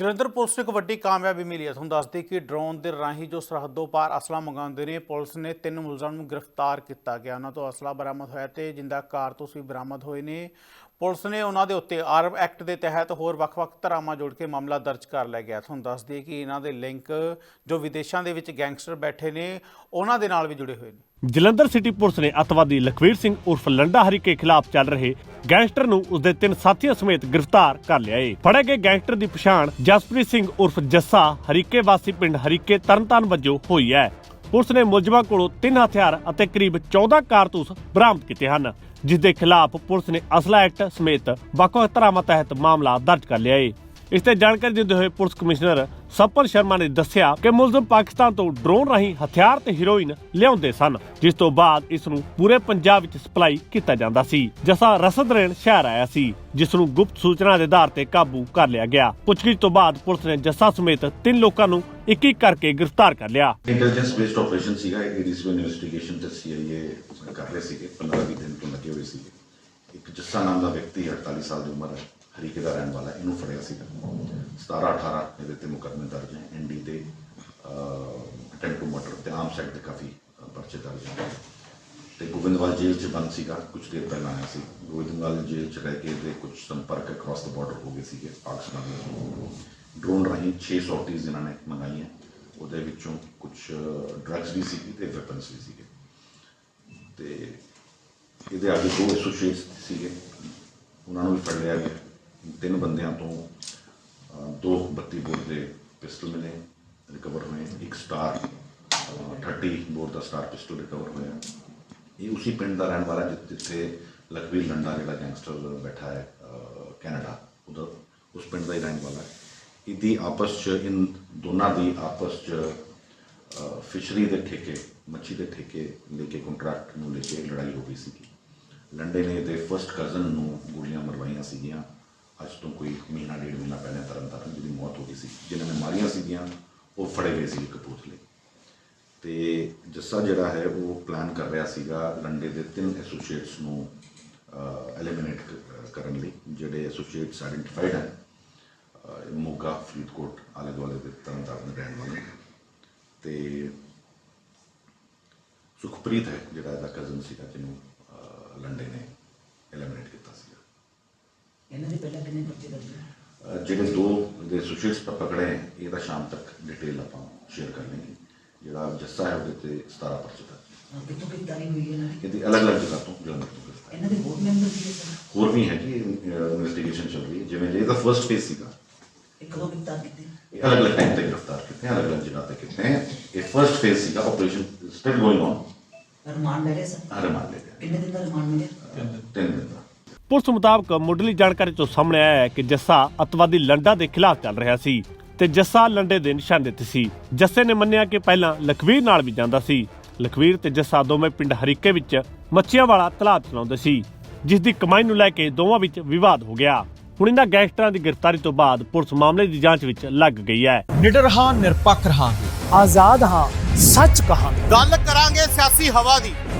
Jalandhar police ਨੂੰ ਇੱਕ ਵੱਡੀ ਕਾਮਯਾਬੀ ਮਿਲੀ ਹੈ। ਤੁਹਾਨੂੰ ਦੱਸਦੇ ਕਿ ਡਰੋਨ ਦੇ ਰਾਹੀਂ ਜੋ ਸਰਹੱਦੋਂ ਪਾਰ ਅਸਲਾ ਮੰਗਾਉਂਦੇ ਨੇ, ਪੁਲਿਸ ਨੇ ਤਿੰਨ ਮੁਲਜ਼ਮਾਂ ਨੂੰ ਗ੍ਰਿਫਤਾਰ ਕੀਤਾ ਗਿਆ। ਉਹਨਾਂ ਤੋਂ ਅਸਲਾ ਬਰਾਮਦ ਹੋਇਆ ਤੇ ਜਿੰਦਾ ਕਾਰਤੂਸ ਵੀ ਬਰਾਮਦ ਹੋਏ ਨੇ। ਪੁਲਿਸ ਨੇ ਉਹਨਾਂ ਦੇ ਉੱਤੇ ਆਰਮ ਐਕਟ ਦੇ ਤਹਿਤ ਹੋਰ ਵੱਖ-ਵੱਖ ਧਾਰਾਵਾਂ ਜੋੜ ਕੇ ਮਾਮਲਾ ਦਰਜ ਕਰ ਲਿਆ ਗਿਆ। ਤੁਹਾਨੂੰ ਦੱਸਦੇ ਕਿ ਇਹਨਾਂ ਦੇ ਲਿੰਕ ਜੋ ਵਿਦੇਸ਼ਾਂ ਦੇ ਵਿੱਚ ਗੈਂਗਸਟਰ ਬੈਠੇ ਨੇ, ਉਹਨਾਂ ਦੇ ਨਾਲ ਵੀ ਜੁੜੇ ਹੋਏ ਨੇ। ਜਲੰਧਰ ਸਿਟੀ ਪੁਲਿਸ ਨੇ ਅਤਵਾਦੀ ਲਖਵੀਰ ਸਿੰਘ ਉਰਫ ਲੰਡਾ ਹਰੀਕੇ ਖਿਲਾਫ ਚੱਲ ਰਹੇ ਗੈਂਗਸਟਰ ਨੂੰ ਉਸਦੇ ਤਿੰਨ ਸਾਥੀਆਂ ਸਮੇਤ ਗ੍ਰਿਫਤਾਰ ਕਰ ਲਿਆ ਏ। ਫੜੇ ਗਏ ਗੈਂਗਸਟਰ ਦੀ ਪਛਾਣ ਜਸਪ੍ਰੀਤ ਸਿੰਘ ਉਰਫ ਜੱਸਾ ਹਰੀਕੇ ਵਾਸੀ ਪਿੰਡ ਹਰੀਕੇ ਤਰਨਤਾਰਨ ਵਜੋਂ ਹੋਈ ਹੈ। ਪੁਲਿਸ ਨੇ ਮੁਲਜ਼ਮਾਂ ਕੋਲੋਂ ਤਿੰਨ ਹਥਿਆਰ ਅਤੇ ਕਰੀਬ 14 ਕਾਰਤੂਸ ਬਰਾਮਦ ਕੀਤੇ ਹਨ, ਜਿਸ ਦੇ ਖਿਲਾਫ ਪੁਲਿਸ ਨੇ ਅਸਲਾ ਐਕਟ ਸਮੇਤ ਵੱਖ-ਵੱਖ ਧਾਰਾਵਾਂ ਤਹਿਤ ਮਾਮਲਾ ਦਰਜ ਕਰ ਲਿਆ ਏ। ਇਸ ਤੇ ਜਾਣਕਾਰੀ ਦਿੰਦੇ ਹੋਏ ਪੁਲਿਸ ਕਮਿਸ਼ਨਰ ਸਪਨ ਸ਼ਰਮਾ ਨੇ ਦੱਸਿਆ ਕਿ ਮੁਲਜ਼ਮ ਪਾਕਿਸਤਾਨ ਤੋਂ ਡਰੋਨ ਰਾਹੀਂ ਹਥਿਆਰ ਤੇ ਹੀਰੋਇਨ ਲਿਆਉਂਦੇ ਸਨ, ਜਿਸ ਤੋਂ ਬਾਅਦ ਇਸ ਨੂੰ ਪੂਰੇ ਪੰਜਾਬ ਵਿੱਚ ਸਪਲਾਈ ਕੀਤਾ ਜਾਂਦਾ ਸੀ, ਜਸਾ ਰਸਦ ਸ਼ਹਿਰ ਆਇਆ ਸੀ, ਜਿਸ ਨੂੰ ਗੁਪਤ ਸੂਚਨਾ ਦੇ ਆਧਾਰ ਤੇ ਕਾਬੂ ਕਰ ਲਿਆ ਗਿਆ। ਪੁੱਛਗਿੱਛ ਤੋਂ ਬਾਅਦ ਪੁਲਿਸ ਨੇ ਜੱਸਾ ਸਮੇਤ ਤਿੰਨ ਲੋਕਾਂ ਨੂੰ ਇੱਕ ਇੱਕ ਕਰਕੇ ਗ੍ਰਿਫਤਾਰ ਕਰ ਲਿਆ। ਇੰਟੈਲੀਜੈਂਸ ਬੇਸਡ ਆਪਰੇਸ਼ਨ ਸੀਗਾ ਏਡੀਸੀ ਇਨਵੈਸਟੀਗੇਸ਼ਨ ਤੇ ਸੀਆਈਏ ਕਰ ਰਹੇ ਸੀਗੇ 15 ਵੀਹ ਦਿਨ ਤੋਂ ਲੱਗੇ ਹੋਏ ਸੀਗੇ। ਇੱਕ ਜੱਸਾ ਨਾਮ ਦਾ ਵਿਅਕਤੀ 48 ਸਾਲ ਦੀ ਉਮਰ ਹੈ। ਹਰੀਕੇ ਦਾ ਰਹਿਣ ਵਾਲਾ ਇਹਨੂੰ ਫੜਿਆ ਸੀਗਾ। 17 18 ਇਹਦੇ ਤੇ ਮੁਕੱਦਮੇ ਦਰਜ ਹੈ ਐਨਡੀ ਦੇ ਅਟੈਂਪਟ ਟੂ ਮਰਡਰ ਤੇ ਆਮ ਸੈਕਟ ਦੇ ਕਾਫੀ ਪਰਚੇ ਦਰਜ ਹੈ। ਤੇ ਗੋਬਿੰਦਵਾਲ ਜੇਲ੍ਹ 'ਚ ਬੰਦ ਸੀਗਾ ਕੁਝ ਦੇਰ ਪਹਿਲਾਂ ਆਇਆ ਸੀ। ਗੋਬਿੰਦਵਾਲ ਜੇਲ੍ਹ 'ਚ ਰਹਿ ਕੇ ਇਹਦੇ ਕੁਝ ਸੰਪਰਕ ਅਕ੍ਰੋਸ ਦ ਬਾਰਡਰ ਹੋ ਗਏ ਸੀਗੇ, ਪਾਕਿਸਤਾਨ ਦੇ ਡਰੋਨ ਰਾਹੀਂ 6 ਸੌਟੀਜ਼ ਇਹਨਾਂ ਨੇ ਮੰਗਾਈਆਂ ਉਹਦੇ ਵਿੱਚੋਂ ਕੁਝ ਡਰੱਗਸ ਵੀ ਸੀਗੀ ਤੇ ਵੈਪਨਸ ਵੀ ਸੀਗੇ। ਤੇ ਇਹਦੇ ਅੱਗੇ ਦੋ ਐਸੋਸੀਏਟਸ ਸੀਗੇ। ਉਹਨਾਂ ਨੂੰ ਵੀ ਫੜ ਲਿਆ ਗਿਆ। ਤਿੰਨ ਬੰਦਿਆਂ ਤੋਂ ਅਹ, ਦੋ 32 ਬੋਰ ਦੇ ਪਿਸਟਲ ਮਿਲੇ ਰਿਕਵਰ ਹੋਏ। ਇੱਕ ਸਟਾਰ ਅਹ, 30 ਬੋਰ ਦਾ ਸਟਾਰ ਪਿਸਟਲ ਰਿਕਵਰ ਹੋਇਆ। ਇਹ ਉਸੇ ਪਿੰਡ ਦਾ ਰਹਿਣ ਵਾਲਾ ਜਿ- ਜਿੱਥੇ ਲਖਵੀਰ ਲੰਡਾ ਜਿਹੜਾ ਗੈਂਗਸਟਰ ਬੈਠਾ ਹੈ ਅਹ, ਕੈਨੇਡਾ। ਉਧਰ ਉਸ ਪਿੰਡ ਦਾ ਹੀ ਰਹਿਣ ਵਾਲਾ। ਹੈ ਇਹਦੀ ਆਪਸ ਚ ਇਨ ਦੋਨਾਂ ਦੀ ਆਪਸ ਚ ਫਿਸ਼ਰੀ ਦੇ ਠੇਕੇ ਮੱਛੀ ਦੇ ਠੇਕੇ ਲੈ ਕੇ ਕੰਟਰੈਕਟ ਨੂੰ ਲੈ ਕੇ ਲੜਾਈ ਹੋ ਗਈ ਸੀਗੀ। ਲੰਡੇ ਨੇ ਇਹਦੇ ਫਰਸਟ ਕਜ਼ਨ ਨੂੰ ਗੋਲੀਆਂ ਮਰਵਾਈਆਂ ਸੀਗੀਆਂ। ਅੱਜ ਤੋਂ ਕੋਈ ਮਹੀਨਾ ਡੇਢ ਮਹੀਨਾ ਪਹਿਲਾਂ ਤਰਨ ਤਾਰਨ ਜਿਹਦੀ ਮੌਤ ਹੋ ਗਈ ਸੀ ਜਿਨ੍ਹਾਂ ਨੇ ਮਾਰੀਆਂ ਸੀਗੀਆਂ ਉਹ ਫੜੇ ਗਏ ਸੀ ਕਪੂਰਥਲੇ ਤੇ ਜੱਸਾ ਜਿਹੜਾ ਹੈ ਉਹ ਪਲਾਨ ਕਰ ਰਿਹਾ ਸੀਗਾ ਲੰਡੇ ਦੇ ਤਿੰਨ ਐਸੋਸੀਏਟਸ ਨੂੰ ਐਲੀਮੀਨੇਟ ਕਰਨ ਲਈ ਜਿਹੜੇ ਐਸੋਸੀਏਟਸ ਆਇਡੈਂਟੀਫਾਈਡ ਹੈ ਮੋਗਾ ਫਰੀਦਕੋਟ ਆਲੇ ਦੁਆਲੇ ਦੇ ਤਰਨਤਾਰਨ ਦੇ ਰਹਿਣ ਵਾਲੇ ਤੇ ਸੁਖਪ੍ਰੀਤ ਹੈ ਜਿਹੜਾ ਇਹਦਾ ਕਜ਼ਨ ਸੀਗਾ ਜਿਹਨੂੰ ਲੰਡੇ ਨੇ ਐਲੀਮੀਨੇਟ ਕੀਤਾ ਸੀਗਾ ਇਹਨਾਂ ਦੇ ਪਹਿਲਾਂ ਕਿੰਨੇ ਬੱਚੇ ਦਰਜ ਹੈ ਅਹ, ਜਿਹੜੇ ਦੋ ਦੇ ਐਸੋਸੀਏਟਸ ਪਕੜੇ ਇਹਦਾ ਸ਼ਾਮ ਤੱਕ ਡਿਟੇਲ ਆਪਾਂ ਸ਼ੇਅਰ ਕਰ ਲੈਂਗੇ ਜਿਹੜਾ ਜੱਸਾ ਹੈ ਉਹਦੇ ਤੇ 17 ਪਰਚੇ ਦਾ ਕਿੱਥੋਂ ਗ੍ਰਿਫਤਾਰੀ ਹੋਈ ਹੈ ਇਹਦੀ ਅਲੱਗ-ਅਲੱਗ ਜਗ੍ਹਾ ਤੋਂ ਜਲੰਧਰ ਤੋਂ ਗ੍ਰਿਫਤਾਰ। ਇਹਨਾਂ ਦੇ ਹੋਰ ਮੈਂਬਰ ਸੀ ਹੋਰ ਵੀ ਹੈ ਜੀ ਇਨਵੈਸਟੀਗੇਸ਼ਨ ਚੱਲ ਰਹੀ ਹੈ। ਜਿਵੇਂ ਇਹ ਤਾਂ ਫਰਸਟ ਫੇਸ ਸੀਗਾ। ਇੱਕ ਦੋ ਗ੍ਰਿਫਤਾਰ ਕੀਤੇ? ਇਹ ਅਲੱਗ-ਅਲੱਗ ਟਾਈਮ ਤੇ ਗ੍ਰਿਫਤਾਰ ਕੀਤੇ ਹੈ ਅਲੱਗ-ਅਲੱਗ ਜਗ੍ਹਾ ਤੇ ਕੀਤੇ। ਇਹ ਫਰਸਟ ਫੇਸ ਸੀਗਾ operation still going on remand ਲੈ ਰਹੇ ਸਰ? ਹਰ ਮਾਰ ਲੈ ਗਿਆ ਕਿੰਨੇ ਦਿਨ ਦਾ ਰਿਮਾਂਡ ਮਿਲਿਆ? ਤਿੰਨ ਦਿਨ ਦਾ। ਪੁਲਿਸ ਮੁਤਾਬਕ ਮੁੱਢਲੀ ਜਾਣਕਾਰੀ ਤੋਂ ਸਾਹਮਣੇ ਆਇਆ ਹੈ ਕਿ ਜੱਸਾ ਅਤਵਾਦੀ ਲੰਡਾ ਦੇ ਖਿਲਾਫ ਚੱਲ ਰਿਹਾ ਸੀ ਤੇ ਜੱਸਾ ਲੰਡੇ ਦੇ ਨਿਸ਼ਾਨੇ ਤੇ ਸੀ। ਜੱਸੇ ਨੇ ਮੰਨਿਆ ਕਿ ਪਹਿਲਾਂ ਲਖਵੀਰ ਨਾਲ ਵੀ ਜਾਂਦਾ ਸੀ। ਲਖਵੀਰ ਤੇ ਜੱਸਾ ਦੋਵੇਂ ਪਿੰਡ ਹਰੀਕੇ ਵਿੱਚ ਮੱਛੀਆਂ ਵਾਲਾ ਤਲਾਬ ਚਲਾਉਂਦੇ ਸੀ ਜਿਸ ਦੀ ਕਮਾਈ ਨੂੰ ਲੈ ਕੇ ਦੋਵਾਂ ਵਿੱਚ ਵਿਵਾਦ ਹੋ ਗਿਆ। ਹੁਣ ਇਹਨਾਂ ਗੈਂਗਸਟਰਾਂ ਦੀ ਗ੍ਰਿਫਤਾਰੀ ਤੋਂ ਬਾਅਦ ਪੁਲਿਸ ਮਾਮਲੇ ਦੀ ਜਾਂਚ ਵਿੱਚ ਲੱਗ ਗਈ ਹੈ। ਨਿਡਰ ਹਾਂ ਨਿਰਪੱਖ ਰਹਾਂਗੇ। ਆਜ਼ਾਦ ਹਾਂ ਸੱਚ ਕਹਾਂਗੇ। ਗੱਲ ਕਰਾਂਗੇ ਸਿਆਸੀ ਹਵਾ ਦੀ।